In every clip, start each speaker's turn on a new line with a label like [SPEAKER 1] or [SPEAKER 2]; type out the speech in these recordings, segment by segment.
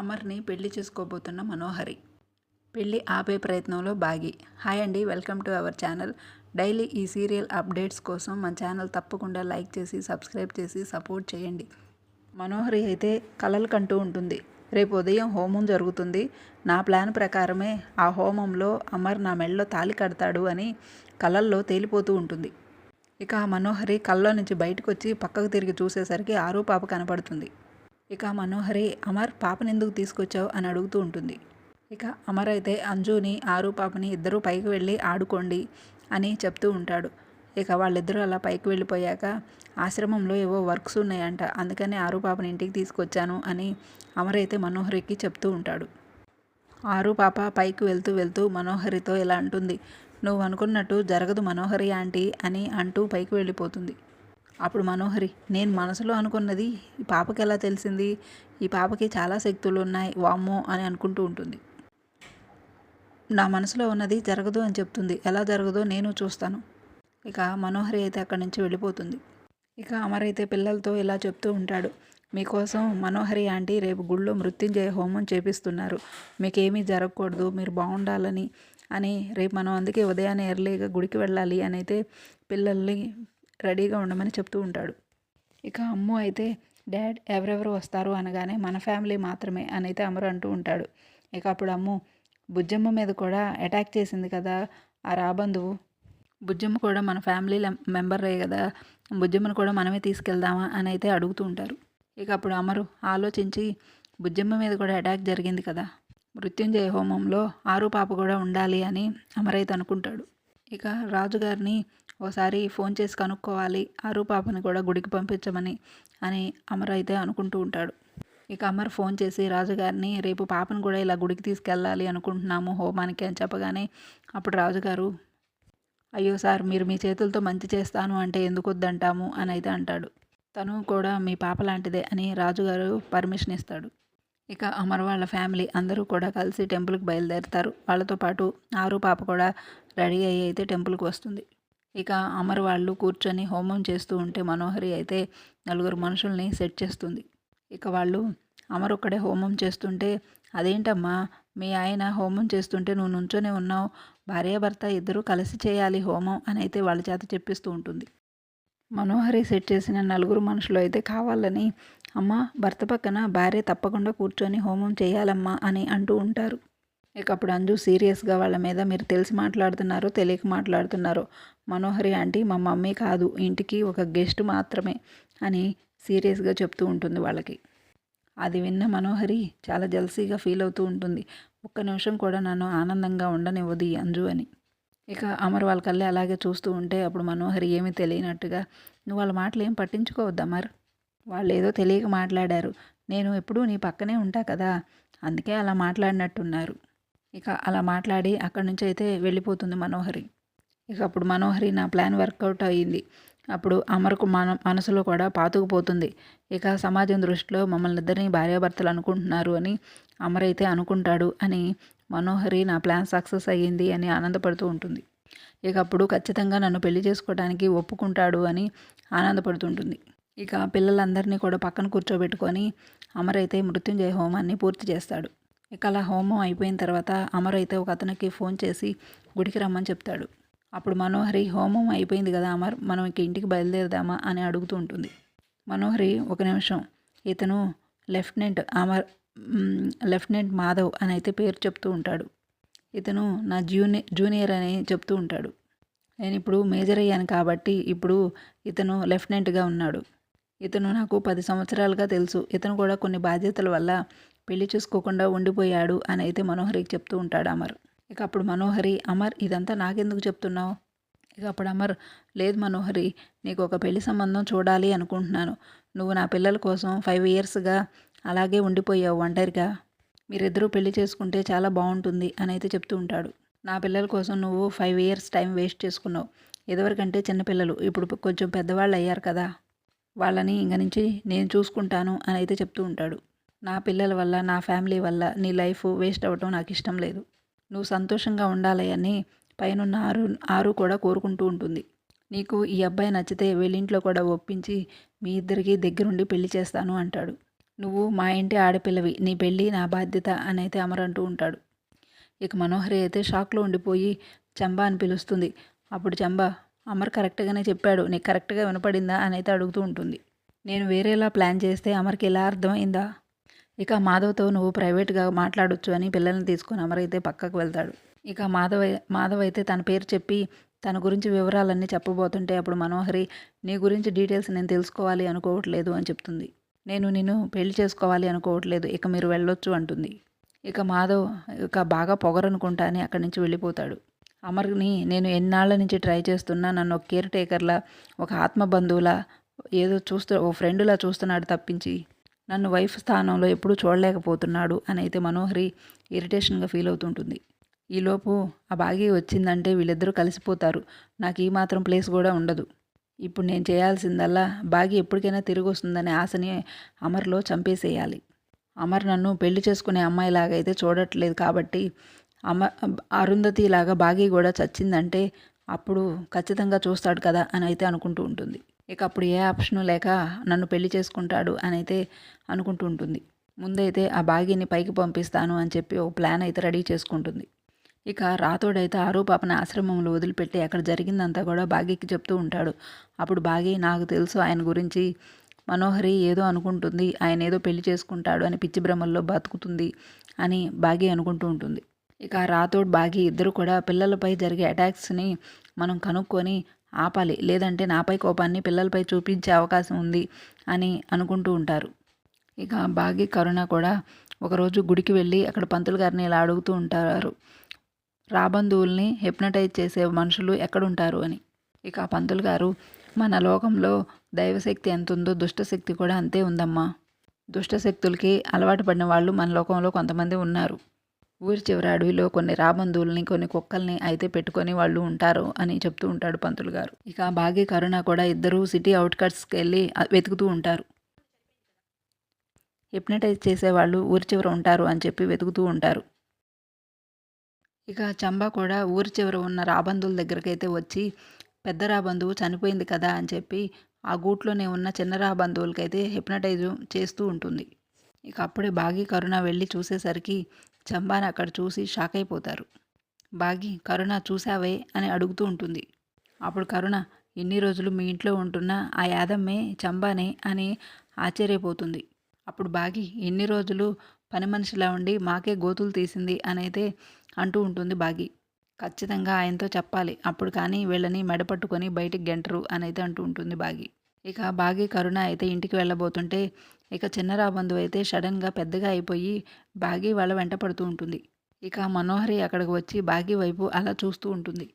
[SPEAKER 1] అమర్ని పెళ్ళి చేసుకోబోతున్న మనోహరి. పెళ్ళి ఆపే ప్రయత్నంలో భాగి హాయ్ అండి welcome to our channel. Daily ఈ సీరియల్ అప్డేట్స్ కోసం మన ఛానల్ తప్పకుండా లైక్ చేసి సబ్స్క్రైబ్ చేసి సపోర్ట్ చేయండి. మనోహరి అయితే కలలు కంటూ ఉంటుంది. రేపు ఉదయం హోమం జరుగుతుంది. నా ప్లాన్ ప్రకారమే ఆ హోమంలో అమర్ నా మెడలో తాలి కడతాడు అని కలల్లో తేలిపోతూ ఉంటుంది. ఇక ఆ మనోహరి కళ్ళలో నుంచి బయటకు వచ్చి పక్కకు తిరిగి చూసేసరికి ఆరు పాప కనపడుతుంది. ఇక మనోహరి అమర్ పాపని ఎందుకు తీసుకొచ్చావు అని అడుగుతూ ఉంటుంది. ఇక అమర్ అయితే అంజుని ఆరు పాపని ఇద్దరూ పైకి వెళ్ళి ఆడుకోండి అని చెప్తూ ఉంటాడు. ఇక వాళ్ళిద్దరూ అలా పైకి వెళ్ళిపోయాక ఆశ్రమంలో ఏవో వర్క్స్ ఉన్నాయంట. అందుకని ఆరు పాపని ఇంటికి తీసుకొచ్చాను అని అమర్ అయితే మనోహరికి చెప్తూ ఉంటాడు. ఆరు పాప పైకి వెళ్తూ వెళ్తూ మనోహరితో ఇలా అంటుంది. నువ్వు అనుకున్నట్టు జరగదు మనోహరి ఆంటీ అని అంటూ పైకి వెళ్ళిపోతుంది. అప్పుడు మనోహరి నేను మనసులో అనుకున్నది ఈ పాపకి ఎలా తెలిసింది? ఈ పాపకి చాలా శక్తులు ఉన్నాయి వామ్మో అని అనుకుంటూ ఉంటుంది. నా మనసులో ఉన్నది జరగదు అని చెప్తుంది. ఎలా జరగదో నేను చూస్తాను. ఇక మనోహరి అయితే అక్కడి నుంచి వెళ్ళిపోతుంది. ఇక అమర్ అయితే పిల్లలతో ఇలా చెప్తూ ఉంటాడు. మీకోసం మనోహరి ఆంటీ రేపు గుళ్ళో మృత్యుంజయ హోమం చేపిస్తున్నారు. మీకేమీ జరగకూడదు మీరు బాగుండాలని అని రేపు మనం అందుకే ఉదయాన్నే ఎర్లీగా గుడికి వెళ్ళాలి అని అయితే పిల్లల్ని రెడీగా ఉండమని చెప్తూ ఉంటాడు. ఇక అమ్ము అయితే డాడ్ ఎవరెవరు వస్తారు? అనగానే మన ఫ్యామిలీ మాత్రమే అని అయితే అమరు అంటూ ఉంటాడు. ఇక అప్పుడు అమ్ము బుజ్జమ్మ మీద కూడా అటాక్ చేసింది కదా ఆ రాబంధువు బుజ్జమ్మ కూడా మన ఫ్యామిలీ మెంబరే కదా బుజ్జమ్మను కూడా మనమే తీసుకెళ్దామా? అని అయితే అడుగుతూ ఉంటారు. ఇక అప్పుడు అమరు ఆలోచించి బుజ్జమ్మ మీద కూడా అటాక్ జరిగింది కదా మృత్యుంజయ హోమంలో ఆరు పాప కూడా ఉండాలి అని అమరైతే అనుకుంటాడు. ఇక రాజుగారిని ఓసారి ఫోన్ చేసి కనుక్కోవాలి. అరు పాపని కూడా గుడికి పంపించమని అని అమర్ అయితే అనుకుంటూ ఉంటాడు. ఇక అమర్ ఫోన్ చేసి రాజుగారిని రేపు పాపను కూడా ఇలా గుడికి తీసుకెళ్ళాలి అనుకుంటున్నాము హోమానికి అని చెప్పగానే అప్పుడు రాజుగారు అయ్యో సార్ మీరు మీ చేతులతో మంచి చేస్తాను అంటే ఎందుకు వద్దంటాము అని అయితే అంటాడు. తను కూడా మీ పాప లాంటిదే అని రాజుగారు పర్మిషన్ ఇస్తాడు. ఇక అమర్ వాళ్ళ ఫ్యామిలీ అందరూ కూడా కలిసి టెంపుల్కి బయలుదేరుతారు. వాళ్ళతో పాటు ఆరు పాప కూడా రెడీ అయ్యి అయితే టెంపుల్కి వస్తుంది. ఇక అమర్ వాళ్ళు కూర్చొని హోమం చేస్తూ ఉంటే మనోహరి అయితే నలుగురు మనుషుల్ని సెట్ చేస్తుంది. ఇక వాళ్ళు అమర్ ఒక్కడే హోమం చేస్తుంటే అదేంటమ్మా మీ ఆయన హోమం చేస్తుంటే నువ్వు నుంచొనే ఉన్నావు భార్యాభర్త ఇద్దరూ కలిసి చేయాలి హోమం అని అయితే వాళ్ళ చేత చెప్పిస్తూ ఉంటుంది. మనోహరి సెట్ చేసిన నలుగురు మనుషులు అయితే కావాలని అమ్మ భర్త పక్కన భార్య తప్పకుండా కూర్చొని హోమం చేయాలమ్మా అని అంటూ ఉంటారు. ఇక అప్పుడు అంజు సీరియస్గా వాళ్ళ మీద మీరు తెలిసి మాట్లాడుతున్నారు తెలియక మాట్లాడుతున్నారు మనోహరి ఆంటీ మా మమ్మీ కాదు ఇంటికి ఒక గెస్ట్ మాత్రమే అని సీరియస్గా చెప్తూ ఉంటుంది వాళ్ళకి. అది విన్న మనోహరి చాలా జల్సీగా ఫీల్ అవుతూ ఉంటుంది. ఒక్క నిమిషం కూడా నన్ను ఆనందంగా ఉండనివ్వదు ఈ అంజు అని. ఇక అమర్ వాళ్ళ కళ్ళే అలాగే చూస్తూ ఉంటే అప్పుడు మనోహరి ఏమీ తెలియనట్టుగా నువ్వు వాళ్ళ మాటలు ఏం పట్టించుకోవద్దు అమర్. వాళ్ళు ఏదో తెలియక మాట్లాడారు. నేను ఎప్పుడూ నీ పక్కనే ఉంటా కదా. అందుకే అలా మాట్లాడినట్టున్నారు. ఇక అలా మాట్లాడి అక్కడి నుంచి అయితే వెళ్ళిపోతుంది మనోహరి. ఇక అప్పుడు మనోహరి నా ప్లాన్ వర్కౌట్ అయ్యింది అప్పుడు అమర్కు మన మనసులో కూడా పాతుకుపోతుంది. ఇక సమాజం దృష్టిలో మమ్మల్ని ఇద్దరిని భార్యాభర్తలు అనుకుంటున్నారు అని అమర్ అయితే అనుకుంటాడు అని మనోహరి నా ప్లాన్ సక్సెస్ అయ్యింది అని ఆనందపడుతూ ఉంటుంది. ఇక అప్పుడు ఖచ్చితంగా నన్ను పెళ్ళి చేసుకోవడానికి ఒప్పుకుంటాడు అని ఆనందపడుతుంటుంది ఇక పిల్లలందరినీ కూడా పక్కన కూర్చోబెట్టుకొని అమర్ అయితే మృత్యుంజయ హోమాన్ని పూర్తి చేస్తాడు. ఇక అలా హోమం అయిపోయిన తర్వాత అమర్ అయితే ఒక అతనికి ఫోన్ చేసి గుడికి రమ్మని చెప్తాడు. అప్పుడు మనోహరి హోమం అయిపోయింది కదా అమర్ మనం ఇక ఇంటికి బయలుదేరదామా? అని అడుగుతూ ఉంటుంది. మనోహరి ఒక నిమిషం ఇతను లెఫ్టినెంట్ అమర్ లెఫ్టినెంట్ మాధవ్ అని అయితే పేరు చెప్తూ ఉంటాడు. ఇతను నా జూనియర్ జూనియర్ అని చెప్తూ ఉంటాడు. నేను ఇప్పుడు మేజర్ అయ్యాను కాబట్టి ఇప్పుడు ఇతను లెఫ్టినెంట్గా ఉన్నాడు. ఇతను నాకు పది సంవత్సరాలుగా తెలుసు. ఇతను కూడా కొన్ని బాధ్యతల వల్ల పెళ్ళి చూసుకోకుండా ఉండిపోయాడు అని అయితే మనోహరికి చెప్తూ ఉంటాడు అమర్. ఇక అప్పుడు మనోహరి అమర్ ఇదంతా నాకెందుకు చెప్తున్నావు? ఇక అప్పుడు అమర్ లేదు మనోహరి నీకు ఒక పెళ్ళి సంబంధం చూడాలి అనుకుంటున్నాను. నువ్వు నా పిల్లల కోసం ఫైవ్ ఇయర్స్గా అలాగే ఉండిపోయావు ఒంటరిగా. మీరిద్దరూ పెళ్ళి చేసుకుంటే చాలా బాగుంటుంది అని అయితే చెప్తూ ఉంటాడు. నా పిల్లల కోసం నువ్వు ఫైవ్ ఇయర్స్ టైం వేస్ట్ చేసుకున్నావు. ఇదివరకంటే చిన్నపిల్లలు ఇప్పుడు కొంచెం పెద్దవాళ్ళు అయ్యారు కదా. వాళ్ళని ఇంక నుంచి నేను చూసుకుంటాను అని అయితే చెప్తూ ఉంటాడు. నా పిల్లల వల్ల నా ఫ్యామిలీ వల్ల నీ లైఫ్ వేస్ట్ అవ్వటం నాకు ఇష్టం లేదు. నువ్వు సంతోషంగా ఉండాలని పైనున్న ఆరు ఆరు కూడా కోరుకుంటూ ఉంటుంది. నీకు ఈ అబ్బాయి నచ్చితే వెళ్ళింట్లో కూడా ఒప్పించి మీ ఇద్దరికీ దగ్గరుండి పెళ్ళి చేస్తాను అంటాడు. నువ్వు మా ఇంటి ఆడపిల్లవి నీ పెళ్ళి నా బాధ్యత అని అయితే అమరంటూ అంటూ ఉంటాడు. ఇక మనోహరి అయితే షాక్లో ఉండిపోయి చంబా అని పిలుస్తుంది. అప్పుడు చంబా అమర్ కరెక్ట్గానే చెప్పాడు నీకు కరెక్ట్గా వినపడిందా? అని అయితే అడుగుతూ ఉంటుంది. నేను వేరేలా ప్లాన్ చేస్తే అమర్కి ఎలా అర్థమైందా? ఇక మాధవ్తో నువ్వు ప్రైవేట్గా మాట్లాడొచ్చు అని పిల్లల్ని తీసుకొని అమరైతే పక్కకు వెళ్తాడు. ఇక మాధవ్ మాధవ్ అయితే తన పేరు చెప్పి తన గురించి వివరాలన్నీ చెప్పబోతుంటే అప్పుడు మనోహరి నీ గురించి డీటెయిల్స్ నేను తెలుసుకోవాలి అనుకోవట్లేదు అని చెప్తుంది. నేను నిన్ను పెళ్ళి చేసుకోవాలి అనుకోవట్లేదు ఇక మీరు వెళ్ళొచ్చు అంటుంది. ఇక మాధవ్ ఇక బాగా పొగరనుకుంటా అని అక్కడి నుంచి వెళ్ళిపోతాడు. అమర్ని నేను ఎన్నాళ్ళ నుంచి ట్రై చేస్తున్నా నన్ను ఒక కేర్ టేకర్లా ఒక ఆత్మ బంధువులా ఏదో చూస్తూ ఓ ఫ్రెండ్లా చూస్తున్నాడు తప్పించి నన్ను వైఫ్ స్థానంలో ఎప్పుడూ చూడలేకపోతున్నాడు అని అయితే మనోహరి ఇరిటేషన్గా ఫీల్ అవుతుంటుంది. ఈలోపు ఆ బాగి వచ్చిందంటే వీళ్ళిద్దరూ కలిసిపోతారు. నాకు ఈ మాత్రం ప్లేస్ కూడా ఉండదు. ఇప్పుడు నేను చేయాల్సిందల్లా బాగి ఎప్పటికైనా తిరిగి వస్తుందనే ఆశని అమర్లో చంపేసేయాలి. అమర్ నన్ను పెళ్ళి చేసుకునే అమ్మాయిలాగైతే అయితే చూడట్లేదు కాబట్టి అమ అరుంధతి లాగా బాగి కూడా చచ్చిందంటే అప్పుడు ఖచ్చితంగా చూస్తాడు కదా అని అయితే అనుకుంటూ ఉంటుంది. ఇక అప్పుడు ఏ ఆప్షను లేక నన్ను పెళ్ళి చేసుకుంటాడు అని అయితే అనుకుంటూ ఉంటుంది. ముందైతే ఆ బాగీని పైకి పంపిస్తాను అని చెప్పి ఓ ప్లాన్ అయితే రెడీ చేసుకుంటుంది. ఇక రాతోడైతే ఆరో పాపన ఆశ్రమంలో వదిలిపెట్టి అక్కడ జరిగిందంతా కూడా బాగీకి చెప్తూ ఉంటాడు. అప్పుడు బాగి నాకు తెలుసు ఆయన గురించి మనోహరి ఏదో అనుకుంటుంది ఆయన ఏదో పెళ్ళి చేసుకుంటాడు అని పిచ్చి భ్రమల్లో బతుకుతుంది అని బాగి అనుకుంటూ ఉంటుంది. ఇక రాతోడ్ బాగి ఇద్దరు కూడా పిల్లలపై జరిగే అటాక్స్ని మనం కనుక్కొని ఆపాలి. లేదంటే నాపై కోపాన్ని పిల్లలపై చూపించే అవకాశం ఉంది అని అనుకుంటూ ఉంటారు. ఇక బాగి కరుణ కూడా ఒకరోజు గుడికి వెళ్ళి అక్కడ పంతులు గారిని ఇలా అడుగుతూ ఉంటారు. రాబంధువుల్ని హిప్నటైజ్ చేసే మనుషులు ఎక్కడుంటారు అని. ఇక ఆ పంతులు గారు మన లోకంలో దైవశక్తి ఎంత ఉందో దుష్టశక్తి కూడా అంతే ఉందమ్మా. దుష్టశక్తులకి అలవాటు పడిన వాళ్ళు మన లోకంలో కొంతమంది ఉన్నారు. ఊరి చివరి అడవిలో కొన్ని రాబంధువుల్ని కొన్ని కుక్కల్ని అయితే పెట్టుకొని వాళ్ళు ఉంటారు అని చెప్తూ ఉంటాడు పంతులు గారు. ఇక బాగి కరుణ కూడా ఇద్దరూ సిటీ అవుట్కట్స్కి వెళ్ళి వెతుకుతూ ఉంటారు. హిప్నటైజ్ చేసేవాళ్ళు ఊరి చివర ఉంటారు అని చెప్పి వెతుకుతూ ఉంటారు. ఇక చంబా కూడా ఊరి చివర ఉన్న రాబంధువుల దగ్గరకైతే వచ్చి పెద్ద రాబంధువు చనిపోయింది కదా అని చెప్పి ఆ గూట్లోనే ఉన్న చిన్న రాబంధువులకైతే హిప్నటైజ్ చేస్తూ ఉంటుంది. ఇక అప్పుడే బాగి కరుణ వెళ్ళి చూసేసరికి చంబాని అక్కడ చూసి షాక్ అయిపోతారు. బాగి కరుణ చూసావే అని అడుగుతూ ఉంటుంది. అప్పుడు కరుణ ఎన్ని రోజులు మీ ఇంట్లో ఉంటున్న ఆ యాదమ్మే చంబానే? అని ఆశ్చర్యపోతుంది. అప్పుడు బాగి ఎన్ని రోజులు పని మనిషిలా ఉండి మాకే గోతులు తీసింది? అనైతే అంటూ ఉంటుంది బాగి. ఖచ్చితంగా ఆయనతో చెప్పాలి. అప్పుడు కానీ వీళ్ళని మెడపట్టుకొని బయటికి గెంటరు అనైతే అంటూ ఉంటుంది బాగి. ఇక బాగి కరుణ అయితే ఇంటికి వెళ్ళబోతుంటే ఇక చిన్న రాబందు అయితే సడన్గా పెద్దగా అయిపోయి బాగి వాళ్ళ వెంట పడుతూ ఉంటుంది. ఇక మనోహరి అక్కడికి వచ్చి బాగి వైపు అలా చూస్తూ ఉంటుంది.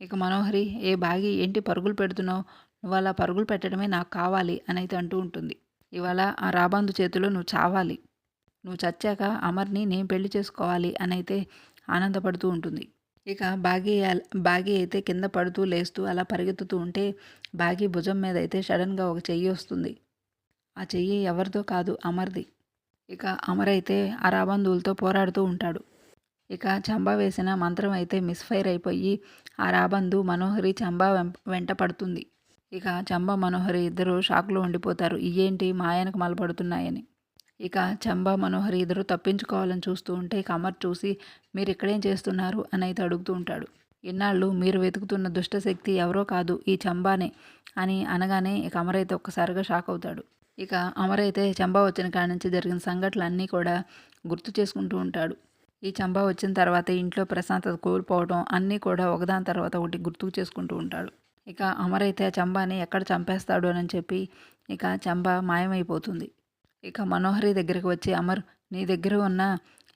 [SPEAKER 1] ఇక మనోహరి ఏ బాగి ఏంటి పరుగులు పెడుతున్నావు? నువ్వు అలా పరుగులు పెట్టడమే నాకు కావాలి అని అయితే అంటూ ఉంటుంది. ఇవాళ ఆ రాబందు చేతిలో నువ్వు చావాలి. నువ్వు చచ్చాక అమర్ని నేను పెళ్ళి చేసుకోవాలి అని అయితే ఆనందపడుతూ ఉంటుంది. ఇక బాగి బాగి అయితే కింద పడుతూ లేస్తూ అలా పరిగెత్తుతూ ఉంటే బాగి భుజం మీద అయితే సడన్గా ఒక చెయ్యి వస్తుంది. ఆ చెయ్యి ఎవరిదో కాదు అమర్ది. ఇక అమర్ అయితే ఆ రాబంధువులతో పోరాడుతూ ఉంటాడు. ఇక చంబా వేసిన మంత్రం అయితే మిస్ఫైర్ అయిపోయి ఆ రాబంధు మనోహరి చంబా వెంట పడుతుంది. ఇక చంబా మనోహరి ఇద్దరు షాక్లో ఉండిపోతారు. ఇయేంటి మాయనకు మలపడుతున్నాయని. ఇక చంబా మనోహరి ఇద్దరు తప్పించుకోవాలని చూస్తూ ఉంటే ఇక అమర్ చూసి మీరు ఇక్కడేం చేస్తున్నారు? అని అయితే అడుగుతూ ఉంటాడు. ఇన్నాళ్ళు మీరు వెతుకుతున్న దుష్టశక్తి ఎవరో కాదు ఈ చంబానే అని అనగానే ఇక అమర్ అయితే ఒక్కసారిగా షాక్ అవుతాడు. ఇక అమర్ అయితే చంబా వచ్చిన కాడి నుంచి జరిగిన సంఘటనలు అన్నీ కూడా గుర్తు చేసుకుంటూ ఉంటాడు. ఈ చంబా వచ్చిన తర్వాత ఇంట్లో ప్రశాంతత కోల్పోవడం అన్నీ కూడా ఒకదాని తర్వాత ఒకటి గుర్తుకు చేసుకుంటూ ఉంటాడు. ఇక అమర్ అయితే ఆ చంబాని ఎక్కడ చంపేస్తాడు అని చెప్పి ఇక చంబా మాయమైపోతుంది. ఇక మనోహరి దగ్గరికి వచ్చి అమర్ నీ దగ్గర ఉన్న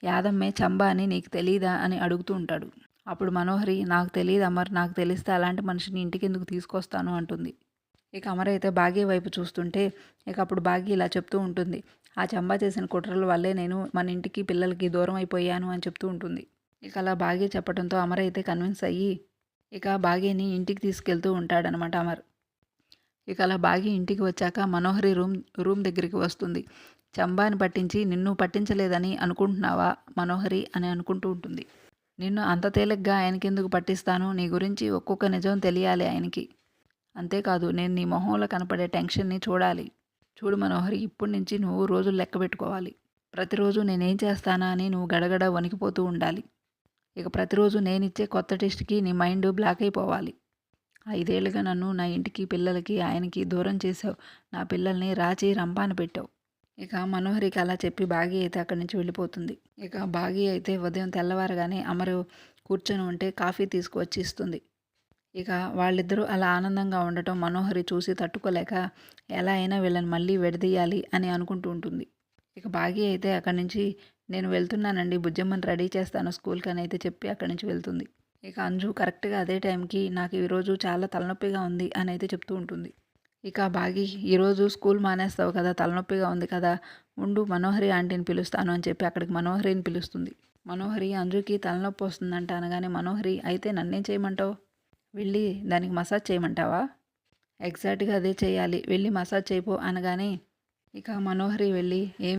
[SPEAKER 1] యాదమ్మే చంబా అని నీకు తెలీదా? అని అడుగుతూ ఉంటాడు. అప్పుడు మనోహరి నాకు తెలియదు అమర్ నాకు తెలిస్తే అలాంటి మనిషిని ఇంటికి ఎందుకు తీసుకొస్తాను? అంటుంది. ఇక అమర్ అయితే బాగీ వైపు చూస్తుంటే ఇక అప్పుడు బాగీ ఇలా చెప్తూ ఉంటుంది. ఆ చంబా చేసిన కుట్రల వల్లే నేను మన ఇంటికి పిల్లలకి దూరం అయిపోయాను అని చెప్తూ ఉంటుంది. ఇక అలా బాగీ చెప్పడంతో అమర్ అయితే కన్విన్స్ అయ్యి ఇక బాగీని ఇంటికి తీసుకెళ్తూ ఉంటాడనమాట అమర్. ఇక అలా బాగి ఇంటికి వచ్చాక మనోహరి రూమ్ రూమ్ దగ్గరికి వస్తుంది. చంబాని పట్టించి నిన్ను పట్టించలేదని అనుకుంటున్నావా మనోహరి? అని అనుకుంటూ ఉంటుంది. నిన్ను అంత తేలిగ్గా ఆయనకెందుకు పట్టిస్తాను? నీ గురించి ఒక్కొక్క నిజం తెలియాలి ఆయనకి. అంతేకాదు నేను నీ మొహంలో కనపడే టెన్షన్ని చూడాలి. చూడు మనోహరి ఇప్పటి నుంచి నువ్వు రోజులు లెక్క పెట్టుకోవాలి. ప్రతిరోజు నేనేం చేస్తానా అని నువ్వు గడగడ వణికిపోతూ ఉండాలి. ఇక ప్రతిరోజు నేనిచ్చే కొత్త టెస్ట్కి నీ మైండ్ బ్లాక్ అయిపోవాలి. ఐదేళ్ళుగా నన్ను నా ఇంటికి పిల్లలకి ఆయనకి దూరం చేసావు నా పిల్లల్ని రాచి రంపాన పెట్టావు. ఇక మనోహరికి అలా చెప్పి బాగి అయితే అక్కడి నుంచి వెళ్ళిపోతుంది. ఇక బాగి అయితే ఉదయం తెల్లవారగానే అమరు కూర్చొని ఉంటే కాఫీ తీసుకువచ్చి ఇస్తుంది. ఇక వాళ్ళిద్దరూ అలా ఆనందంగా ఉండటం మనోహరి చూసి తట్టుకోలేక ఎలా అయినా వీళ్ళని మళ్ళీ విడదీయాలి అని అనుకుంటూ ఉంటుంది. ఇక బాగి అయితే అక్కడి నుంచి నేను వెళ్తున్నానండి బుజ్జమ్మని రెడీ చేస్తాను స్కూల్కి అని అయితే చెప్పి అక్కడి నుంచి వెళ్తుంది. ఇక అంజు కరెక్ట్గా అదే టైంకి నాకు ఈరోజు చాలా తలనొప్పిగా ఉంది అని అయితే చెప్తూ ఉంటుంది. ఇక బాగి ఈరోజు స్కూల్ మానేస్తావు కదా తలనొప్పిగా ఉంది కదా ఉండు మనోహరి ఆంటీని పిలుస్తాను అని చెప్పి అక్కడికి మనోహరిని పిలుస్తుంది. మనోహరి అంజుకి తలనొప్పి వస్తుందంట అనగానే మనోహరి అయితే నన్నేం చేయమంటావు? వెళ్ళి దానికి మసాజ్ చేయమంటావా? ఎగ్జాక్ట్గా అదే చేయాలి వెళ్ళి మసాజ్ చేయపో అనగానే ఇక మనోహరి వెళ్ళి ఏం